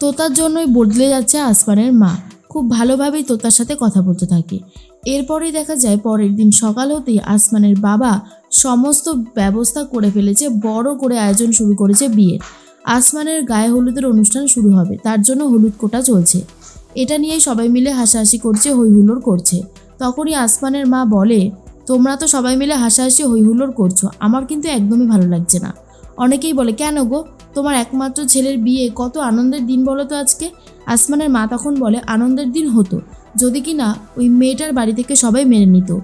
তোতার জন্যই বদলে যাচ্ছে আসমানের মা। খুব ভালোভাবেই তোতার সাথে কথা বলতে থাকে। এরপরেই দেখা যায় পরের দিন সকাল হতেই আসমানের বাবা সমস্ত ব্যবস্থা করে ফেলেছে, বড় করে আয়োজন শুরু করেছে বিয়ের আসমানের গায়ে হলুদের অনুষ্ঠান শুরু হবে, তার জন্য হলুদ কোটা চলছে। এটা নিয়েই সবাই মিলে হাসাহাসি করছে হইহুল্লোড় করছে। তখনই আসমানের মা বলে, তোমরা তো সবাই মিলে হাসাহাসি হইহুল্লোড় করছ, আমার কিন্তু একদমই ভালো লাগছে না। অনেকেই বলে, কেন গো? তোমার একমাত্র ছেলের বিয়ে। কত আনন্দের দিন বলো তো আজকে? আসমানের মা তখন বলে, আনন্দের দিন হতো। যদি কি না, ওই মেয়েটার বাড়ি থেকে সবাই মেনে নিত।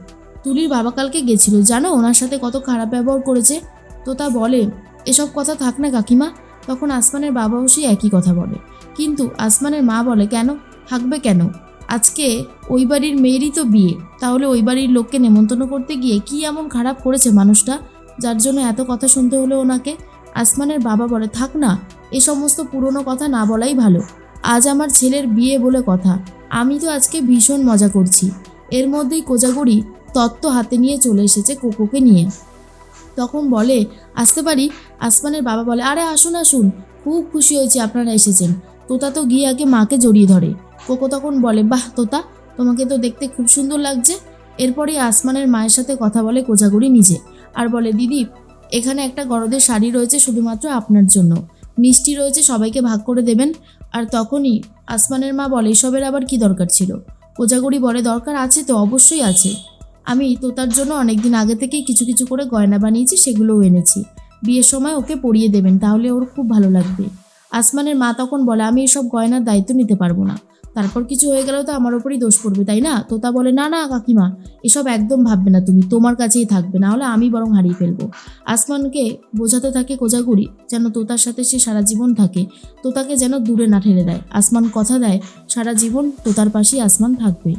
তুলির বাবা কালকে গেছিল। জানো, ওনার সাথে কত খারাপ ব্যবহার করেছে। তো তা বলে, এসব কথা থাক না কাকিমা। তখন আসমানের বাবাও সেই একই কথা বলে। কিন্তু আসমানের মা বলে, কেন? থাকবে কেন? আজকে ওই বাড়ির মেয়েরই তো বিয়ে। তাহলে ওই বাড়ির লোককে নেমন্তন্ন করতে গিয়ে কি এমন খারাপ করেছে মানুষটা? যার জন্য এত কথা শুনতে হলো ওনাকে। আসমানের বাবা বলে, থাক না, এ সমস্ত পুরনো কথা না বলাই ভালো। আজ আমার ছেলের বিয়ে বলে কথা। আমি তো আজকে ভীষণ মজা করছি। এর মধ্যেই কোজাগরি তত্ত্ব হাতে নিয়ে চলে এসেছে কোকোকে নিয়ে। তখন বলে, আসতে পারি? আসমানের বাবা বলে, আরে, আসুন আসুন। খুব খুশি হয়েছি আপনারা এসেছেন। তোতা তো গিয়ে আগে মাকে জড়িয়ে ধরে কোকো তখন বলে, বাহ, তোতা, তোমাকে তো দেখতে খুব সুন্দর লাগছে। এরপরেই আসমানের মায়ের সাথে কথা বলে কোজাগরি নিজে। আর বলে, দিদি এখানে একটা গরদের শাড়ি রয়েছে শুধুমাত্র আপনার জন্য। মিষ্টি রয়েছে, সবাইকে ভাগ করে দেবেন। আর তখনই আসমানের মা বলে, এসবের আবার কি দরকার ছিল? কোজাগরি বলে, দরকার আছে তো, অবশ্যই আছে। আমি তোতার জন্য অনেকদিন আগে থেকেই কিছু কিছু করে গয়না বানিয়েছি, সেগুলোও এনেছি। বিয়ের সময় ওকে পরিয়ে দেবেন, তাহলে ওর খুব ভালো লাগবে। আসমানের মা তখন বলে, আমি এসব গয়নার দায়িত্ব নিতে পারব না। তারপর কিছু হয়ে গেলেও তো আমার ওপরই দোষ পড়বে, তাই না? তোতা বলে, না না, কাকিমা, এসব একদম ভাববে না তুমি, তোমার কাছেই থাকবে, না হলে আমি বরং হারিয়ে ফেলব। আসমানকে বোঝাতে থাকে কোজাগুড়ি যেন তোতার সাথে সে সারা জীবন থাকে, তোতাকে যেন দূরে না ঠেলে দেয়। আসমান কথা দেয়, সারা জীবন তোতার পাশেই আসমান থাকবে।